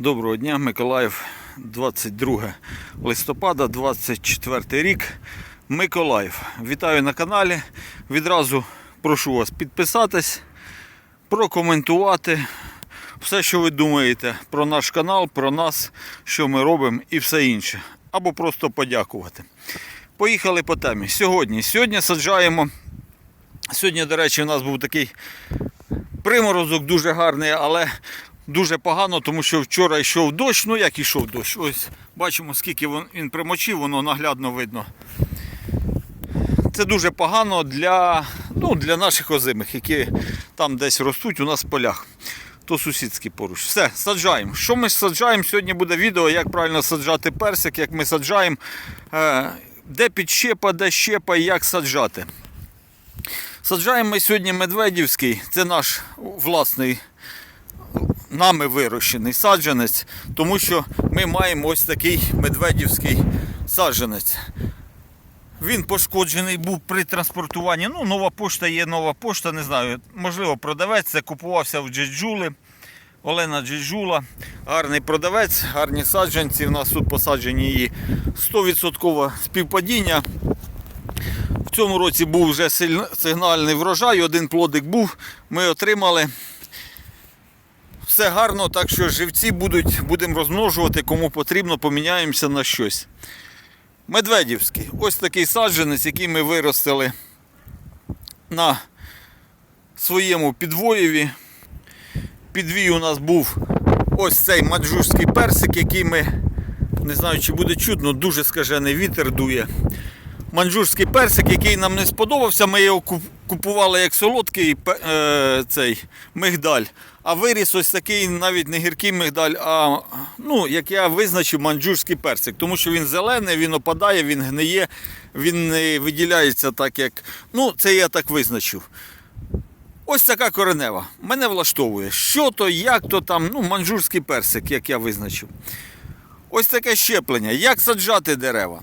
Доброго дня, Миколаїв, 22 листопада, 24 рік. Миколаїв. Вітаю на каналі. Відразу прошу вас підписатись, прокоментувати все, що ви думаєте про наш канал, про нас, що ми робимо і все інше. Або просто подякувати. Поїхали по темі. Сьогодні. Сьогодні саджаємо. Сьогодні, до речі, у нас був такий приморозок дуже гарний, але дуже погано, тому що вчора йшов дощ. Ну як йшов дощ? Ось бачимо, скільки він, примочив, воно наглядно видно. Це дуже погано для, ну, для наших озимих, які там десь ростуть у нас в полях. То сусідські поруч. Все, саджаємо. Що ми саджаємо? Сьогодні буде відео, як правильно саджати персик, як ми саджаємо, е, де підщепа, де щепа і як саджати. Саджаємо ми сьогодні медведівський, це наш власний нами вирощений саджанець, тому що ми маємо ось такий медведівський саджанець. Він пошкоджений був при транспортуванні. Ну, нова пошта є нова пошта, не знаю. Можливо, продавець це купувався в Джеджули. Олена Джеджула, гарний продавець, гарні саджанці. У нас тут посаджені її 100% співпадіння. В цьому році був вже сигнальний врожай, один плодик був, ми отримали. Все гарно, так що живці будуть, будемо розмножувати, кому потрібно, поміняємося на щось. Медведівський. Ось такий саджанець, який ми виростили на своєму підвоєві. Підвій у нас був ось цей маджурський персик, який ми, не знаю, чи буде чутно, дуже скажений вітер дує. Манджурський персик, який нам не сподобався, ми його купували як солодкий е, цей мигдаль. А виріс ось такий навіть не гіркий мигдаль, а ну, як я визначив, манджурський персик. Тому що він зелений, він опадає, він гниє, він не виділяється так, як. Ну, це я так визначив. Ось така коренева. Мене влаштовує. Що то, як то там, ну, манджурський персик, як я визначив. Ось таке щеплення. Як саджати дерева?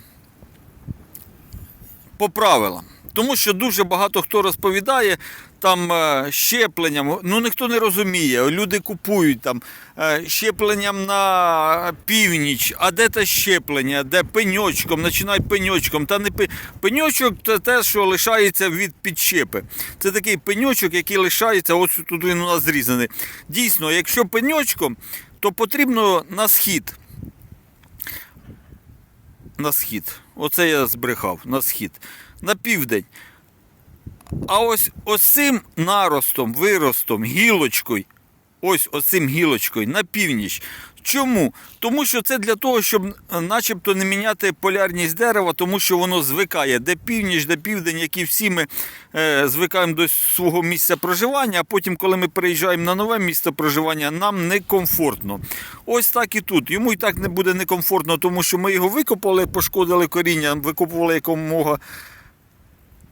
по правилам. Тому що дуже багато хто розповідає там е, щепленням, ну ніхто не розуміє, люди купують там е, щепленням на північ, а де те щеплення, де пеньочком, починають пеньочком. Та не пе- пеньочок це те, що лишається від підщепи. Це такий пеньочок, який лишається, ось тут він у нас зрізаний. Дійсно, якщо пеньочком, то потрібно на схід на схід. Оце я збрехав на схід. На південь. А ось оцим наростом, виростом, гілочкою, ось оцим гілочкою на північ. Чому? Тому що це для того, щоб е, начебто не міняти полярність дерева, тому що воно звикає, де північ, де південь, як і всі ми е, звикаємо до свого місця проживання, а потім, коли ми переїжджаємо на нове місце проживання, нам некомфортно. Ось так і тут. Йому і так не буде некомфортно, тому що ми його викопали, пошкодили коріння, викопували якомога,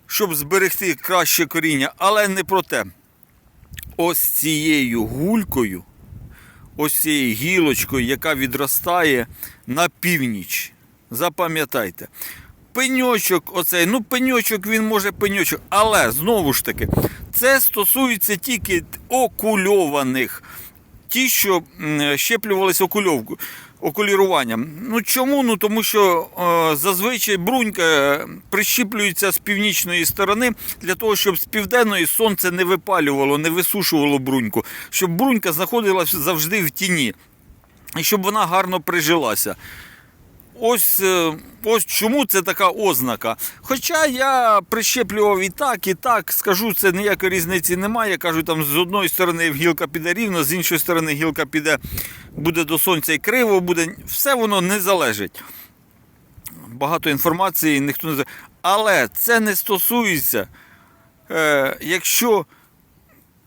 щоб зберегти краще коріння, але не про те. Ось цією гулькою ось цією гілочкою, яка відростає на північ. Запам'ятайте. Пеньочок, оцей, ну пеньочок він може пеньочок, але знову ж таки, це стосується тільки окульованих. Ті, що щеплювалися окульовку, окуліруванням. Ну чому? Ну тому що е, зазвичай брунька е, прищіплюється з північної сторони для того, щоб з південної сонце не випалювало, не висушувало бруньку, щоб брунька знаходилася завжди в тіні і щоб вона гарно прижилася. Ось, е, ось чому це така ознака. Хоча я прищеплював і так, і так, скажу, це ніякої різниці немає. Я кажу, там з одної сторони гілка піде рівно, з іншої сторони гілка піде, буде до сонця і криво буде. Все воно не залежить. Багато інформації ніхто не. Але це не стосується, е, якщо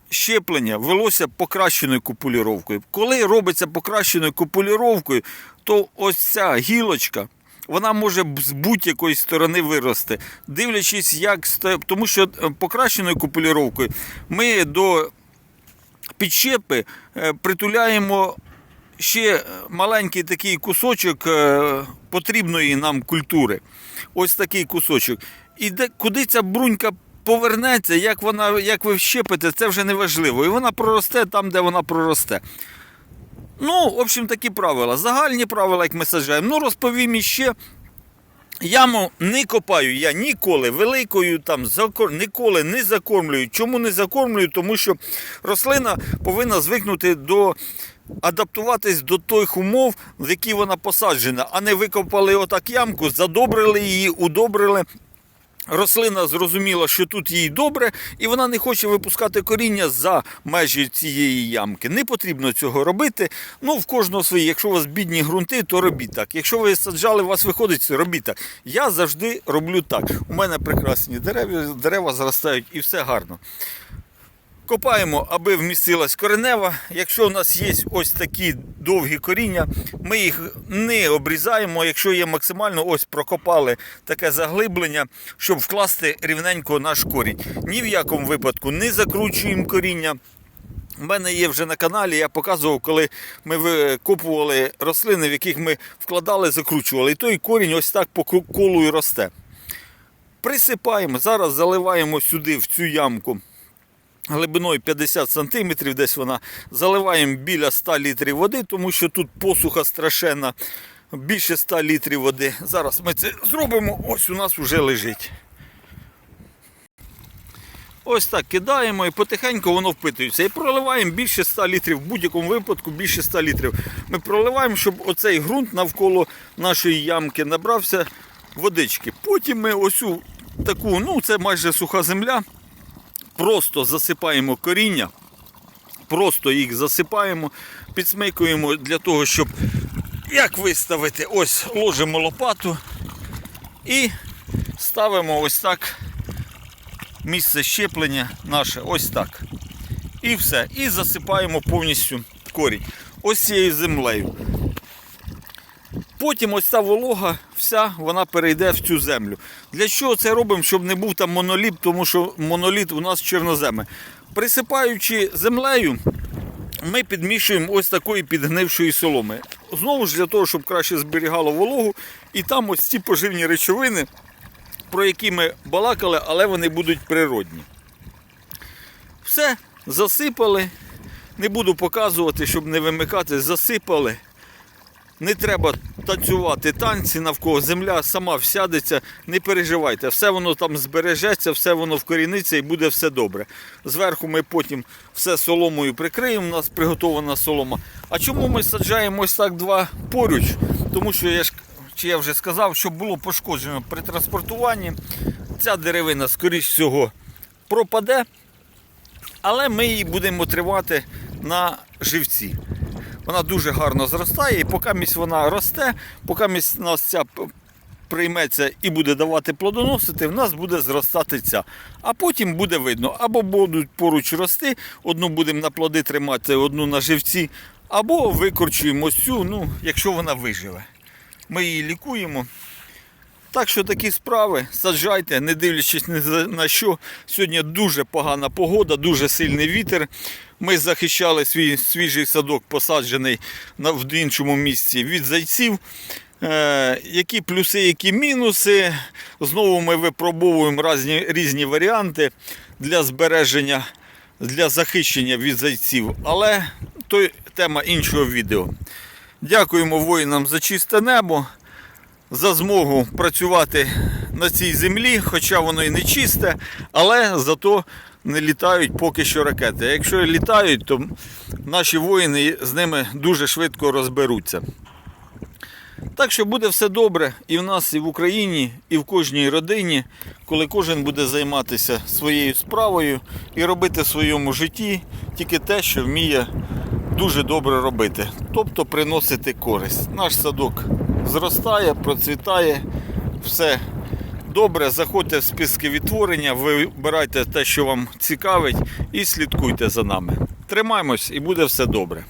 щеплення велося покращеною купуліровкою. Коли робиться покращеною купуліровкою, то ось ця гілочка. Вона може з будь-якої сторони вирости, дивлячись, як тому що е, покращеною купуліровкою ми до підщепи е, притуляємо ще маленький такий кусочок е, потрібної нам культури. Ось такий кусочок. І де, куди ця брунька повернеться, як вона, як ви вщепите, це вже не важливо. І вона проросте там, де вона проросте. Ну, в общем, такі правила. Загальні правила, як ми саджаємо. Ну, розповім іще. Яму не копаю я ніколи великою там закор... ніколи не закормлюю. Чому не закормлюю? Тому що рослина повинна звикнути до адаптуватись до тих умов, в які вона посаджена, а не викопали отак ямку, задобрили її, удобрили. Рослина зрозуміла, що тут їй добре, і вона не хоче випускати коріння за межі цієї ямки. Не потрібно цього робити. Ну, в кожного свої. Якщо у вас бідні ґрунти, то робіть так. Якщо ви саджали, у вас виходить, робіть так. Я завжди роблю так. У мене прекрасні дерева, дерева зростають і все гарно. Копаємо, аби вмістилась коренева. Якщо у нас є ось такі довгі коріння, ми їх не обрізаємо. Якщо є максимально, ось прокопали таке заглиблення, щоб вкласти рівненько наш корінь. Ні в якому випадку не закручуємо коріння. У мене є вже на каналі, я показував, коли ми викопували рослини, в яких ми вкладали, закручували. І той корінь ось так по колу і росте. Присипаємо, зараз заливаємо сюди, в цю ямку глибиною 50 см, десь вона заливаємо біля 100 літрів води, тому що тут посуха страшенна, більше 100 літрів води. Зараз ми це зробимо, ось у нас вже лежить. Ось так кидаємо і потихеньку воно впитується. І проливаємо більше 100 літрів, в будь-якому випадку більше 100 літрів. Ми проливаємо, щоб оцей ґрунт навколо нашої ямки набрався водички. Потім ми ось таку, ну це майже суха земля, просто засипаємо коріння, просто їх засипаємо, підсмикуємо для того, щоб як виставити, ось ложимо лопату і ставимо ось так місце щеплення наше, ось так. І все. І засипаємо повністю корінь. Ось цією землею. Потім ось ця волога, вся вона перейде в цю землю. Для чого це робимо? Щоб не був там моноліт, тому що моноліт у нас чорноземи. Присипаючи землею, ми підмішуємо ось такої підгнившої соломи. Знову ж для того, щоб краще зберігало вологу. І там ось ці поживні речовини, про які ми балакали, але вони будуть природні. Все, засипали. Не буду показувати, щоб не вимикати, засипали. Не треба танцювати танці навколо земля сама всядеться, не переживайте, все воно там збережеться, все воно вкоріниться і буде все добре. Зверху ми потім все соломою прикриємо, у нас приготована солома. А чому ми саджаємо ось так два поруч? Тому що я ж чи я вже сказав, що було пошкоджено при транспортуванні. Ця деревина, скоріш всього, пропаде, але ми її будемо тривати на живці. Вона дуже гарно зростає, і поки місь вона росте, поки місь нас ця прийметься і буде давати плодоносити, в нас буде зростати ця. А потім буде видно, або будуть поруч рости, одну будемо на плоди тримати, одну на живці, або викорчуємо цю, ну, якщо вона виживе. Ми її лікуємо. Так що такі справи саджайте, не дивлячись на що. Сьогодні дуже погана погода, дуже сильний вітер. Ми захищали свій свіжий садок, посаджений в іншому місці від зайців. Е, які плюси, які мінуси. Знову ми випробовуємо різні, різні варіанти для збереження, для захищення від зайців. Але то тема іншого відео. Дякуємо воїнам за чисте небо за змогу працювати на цій землі, хоча воно і не чисте, але зато не літають поки що ракети. Якщо літають, то наші воїни з ними дуже швидко розберуться. Так що буде все добре і в нас, і в Україні, і в кожній родині, коли кожен буде займатися своєю справою і робити в своєму житті тільки те, що вміє дуже добре робити, тобто приносити користь. Наш садок зростає, процвітає, все добре. Заходьте в списки відтворення, вибирайте те, що вам цікавить, і слідкуйте за нами. Тримаємось і буде все добре.